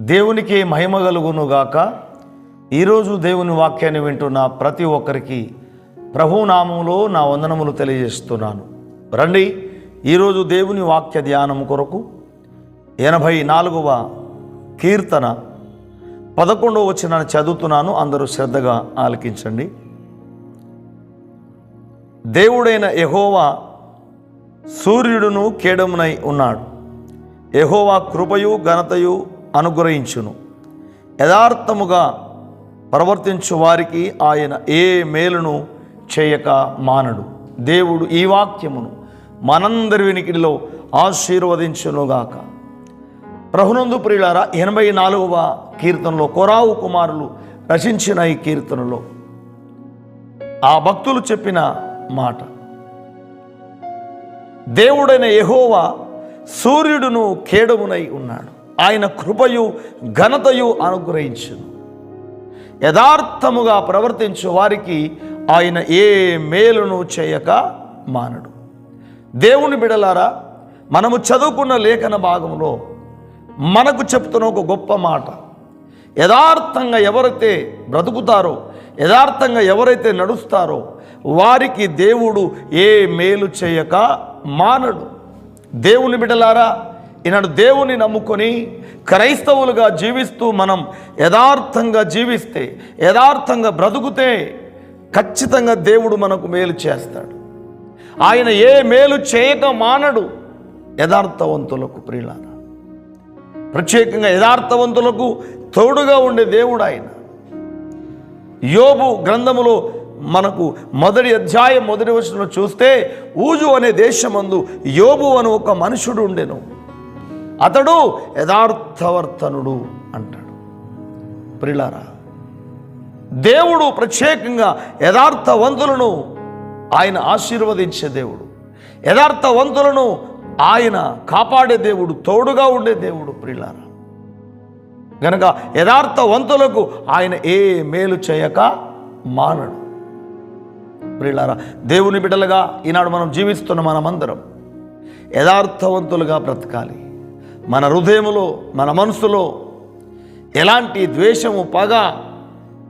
దేవునికి మహిమ కలుగునుగాక. ఈరోజు దేవుని వాక్యాన్ని వింటున్న ప్రతి ఒక్కరికి ప్రభునామంలో నా వందనములు తెలియజేస్తున్నాను. రండి ఈరోజు దేవుని వాక్య ధ్యానం కొరకు ఎనభై నాలుగవ కీర్తన పదకొండవ వచ్చిన చదువుతున్నాను. అందరూ శ్రద్ధగా ఆలకించండి. దేవుడైన ఎహోవా సూర్యుడును కేడమునై ఉన్నాడు. ఎహోవా కృపయు ఘనతయు అనుగ్రహించును. యథార్థముగా ప్రవర్తించు వారికి ఆయన ఏ మేలును చేయక మానడు. దేవుడు ఈ వాక్యమును మనందరి వినికిడిలో ఆశీర్వదించునుగాక. ప్రభునందు ప్రియులారా ఎనభై నాలుగవ కీర్తనలో కొరావు కుమారులు రచించిన ఈ కీర్తనలో ఆ భక్తులు చెప్పిన మాట. దేవుడైన యహోవా సూర్యుడును కేడమునై ఉన్నాడు. ఆయన కృపయు ఘనతయు అనుగ్రహించును. యథార్థముగా ప్రవర్తించు వారికి ఆయన ఏ మేలును చేయక మానడు. దేవుని బిడలారా మనము చదువుకున్న లేఖన భాగంలో మనకు చెప్తున్న ఒక గొప్ప మాట. యథార్థంగా ఎవరైతే బ్రతుకుతారో యథార్థంగా ఎవరైతే నడుస్తారో వారికి దేవుడు ఏ మేలు చేయక మానడు. దేవుని బిడలారా ఈనాడు దేవుని నమ్ముకొని క్రైస్తవులుగా జీవిస్తూ మనం యథార్థంగా జీవిస్తే యథార్థంగా బ్రతుకుతే ఖచ్చితంగా దేవుడు మనకు మేలు చేస్తాడు. ఆయన ఏ మేలు చేయక మానడు. యథార్థవంతులకు ప్రియులార ప్రత్యేకంగా యథార్థవంతులకు తోడుగా ఉండే దేవుడు ఆయన. యోబు గ్రంథములో మనకు మొదటి అధ్యాయం మొదటి వచనంలో చూస్తే ఊజు అనే దేశమందు యోబు అని ఒక మనుషుడు ఉండెను. అతడు యథార్థవర్తనుడు అంటాడు. ప్రిలారా దేవుడు ప్రత్యేకంగా యథార్థవంతులను ఆయన ఆశీర్వదించే దేవుడు యథార్థవంతులను ఆయన కాపాడే దేవుడు తోడుగా ఉండే దేవుడు ప్రిలారా. గనక యథార్థవంతులకు ఆయన ఏ మేలు చేయక మానడు. ప్రియులారా దేవుని బిడ్డలుగా ఈనాడు మనం జీవిస్తున్న మనమందరం యథార్థవంతులుగా బ్రతకాలి. మన హృదయములో మన మనసులో ఎలాంటి ద్వేషము పగ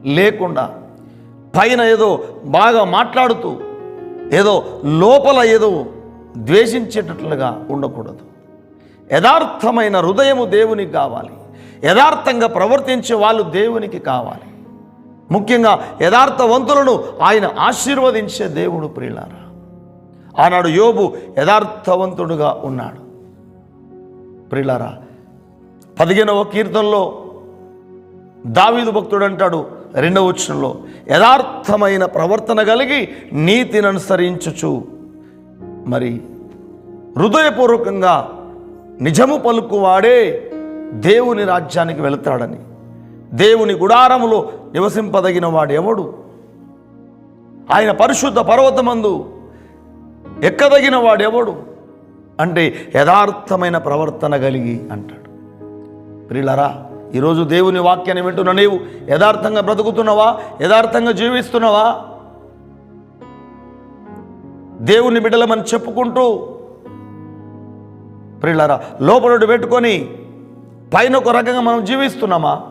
లేకుండా పైన ఏదో బాగా మాట్లాడుతూ ఏదో లోపల ఏదో ద్వేషించేటట్లుగా ఉండకూడదు. యథార్థమైన హృదయము దేవునికి కావాలి. యథార్థంగా ప్రవర్తించే వాళ్ళు దేవునికి కావాలి. ముఖ్యంగా యథార్థవంతులను ఆయన ఆశీర్వదించే దేవుడు ప్రియులారా. ఆనాడు యోబు యథార్థవంతుడుగా ఉన్నాడు. ప్రిలారా పదిహేనవ కీర్తనలో దావీదు భక్తుడు అంటాడు రెండవ వచనంలో యథార్థమైన ప్రవర్తన కలిగి నీతిని అనుసరించుచు. మరి హృదయపూర్వకంగా నిజము పలుకువాడే దేవుని రాజ్యానికి వెళతాడని దేవుని గుడారములో నివసింపదగిన వాడు ఎవడు ఆయన పరిశుద్ధ పర్వతమందు ఎక్కదగిన వాడెవడు? ఎవడు అంటే యథార్థమైన ప్రవర్తన కలిగి అంటాడు. ప్రిలరా ఈరోజు దేవుని వాక్యాన్ని వింటున్న నీవు యథార్థంగా బ్రతుకుతున్నావా? యథార్థంగా జీవిస్తున్నావా? దేవుని బిడ్డలమని చెప్పుకుంటూ ప్రియులరా లోపల పెట్టుకొని పైన ఒక రకంగా మనం జీవిస్తున్నామా?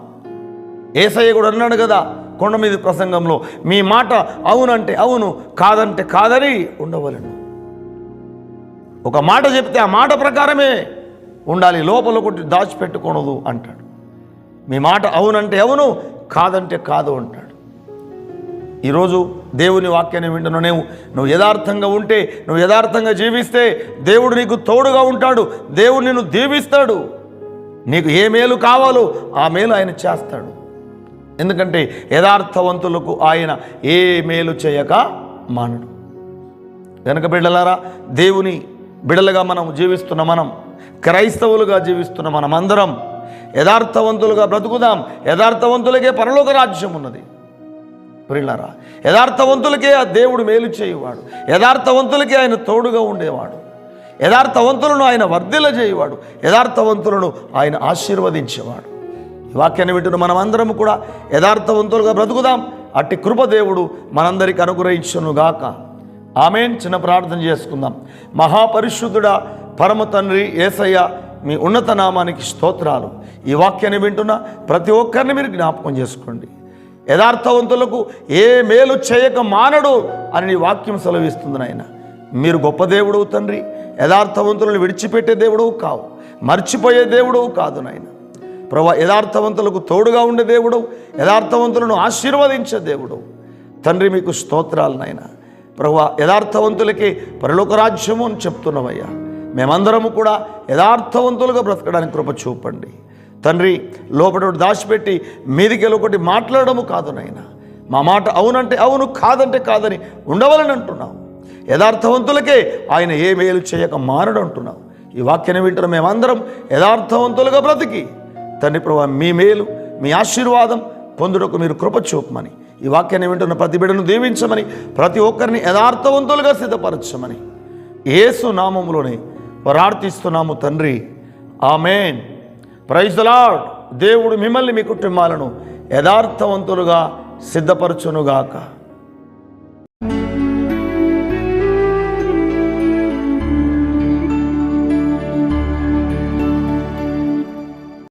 ఏసయ్య కూడా అన్నాడు కదా కొండ మీద ప్రసంగంలో మీ మాట అవునంటే అవును కాదంటే కాదని ఉండవలను. ఒక మాట చెప్తే ఆ మాట ప్రకారమే ఉండాలి లోపల కొట్టి దాచిపెట్టుకూడదు అంటాడు. మీ మాట అవునంటే అవును కాదంటే కాదు అంటాడు. ఈరోజు దేవుని వాక్యాన్ని వింటున్నావు నువ్వు నువ్వు యథార్థంగా ఉంటే నువ్వు యథార్థంగా జీవిస్తే దేవుడు నీకు తోడుగా ఉంటాడు దేవుడు నిన్ను దీవిస్తాడు. నీకు ఏ మేలు కావాలో ఆ మేలు ఆయన చేస్తాడు. ఎందుకంటే యథార్థవంతులకు ఆయన ఏ మేలు చేయక మానడు. వెనక బిడ్డలారా దేవుని బిడలుగా మనం జీవిస్తున్న మనం క్రైస్తవులుగా జీవిస్తున్న మనం అందరం యథార్థవంతులుగా బ్రతుకుదాం. యథార్థవంతులకే పరలోక రాజ్యం ఉన్నది. ప్రిల్లరా యథార్థవంతులకే ఆ దేవుడు మేలు చేయువాడు. యథార్థవంతులకే ఆయన తోడుగా ఉండేవాడు. యథార్థవంతులను ఆయన వర్ధిల చేయువాడు. యథార్థవంతులను ఆయన ఆశీర్వదించేవాడు. ఈ వాక్యాన్ని వింటున్న మనమందరం కూడా యథార్థవంతులుగా బ్రతుకుదాం. అట్టి కృపదేవుడు మనందరికి అనుగ్రహించునుగాక. ఆమె చిన్న ప్రార్థన చేసుకుందాం. మహాపరిశుద్ధుడా పరమ తండ్రి ఏసయ్య మీ ఉన్నత నామానికి స్తోత్రాలు. ఈ వాక్యాన్ని వింటున్న ప్రతి ఒక్కరిని మీరు జ్ఞాపకం చేసుకోండి. యథార్థవంతులకు ఏ మేలు చేయక మానడు అని నీ వాక్యం సెలవిస్తుంది నాయన. మీరు గొప్ప దేవుడు తండ్రి యథార్థవంతులను విడిచిపెట్టే దేవుడు కావు మర్చిపోయే దేవుడు కాదు నాయన. ప్రభా యథార్థవంతులకు తోడుగా ఉండే దేవుడు యథార్థవంతులను ఆశీర్వదించే దేవుడు తండ్రి మీకు స్తోత్రాలు నాయనా. ప్రభువ యథార్థవంతులకి పరలోక రాజ్యము అని చెప్తున్నామయ్యా. మేమందరము కూడా యథార్థవంతులుగా బ్రతకడానికి కృప చూపండి. తండ్రి లోపల ఒకటి దాచిపెట్టి మీదికి ఒకటి మాట్లాడము కాదు నాయన. మా మాట అవునంటే అవును కాదంటే కాదని ఉండవాలని అంటున్నావు యథార్థవంతులకే ఆయన ఏ మేలు చేయక మానడు అంటున్నావు ఈ వాక్యాన్ని వింటున్న మేమందరం యథార్థవంతులుగా బ్రతికి తండ్రి ప్రభా మీ మేలు మీ ఆశీర్వాదం పొందుటకు మీరు కృప చూపమని ఈ వాక్యాన్ని వింటున్న ప్రతి బిడ్డను దీవించమని ప్రతి ఒక్కరిని యథార్థవంతులుగా సిద్ధపరచమని. ఏసు నామములోనే ప్రార్థిస్తున్నాము తండ్రి. ఆమెన్. Praise the lord. దేవుడు మిమ్మల్ని మీ కుటుంబాలను యథార్థవంతులుగా సిద్ధపరచునుగాక.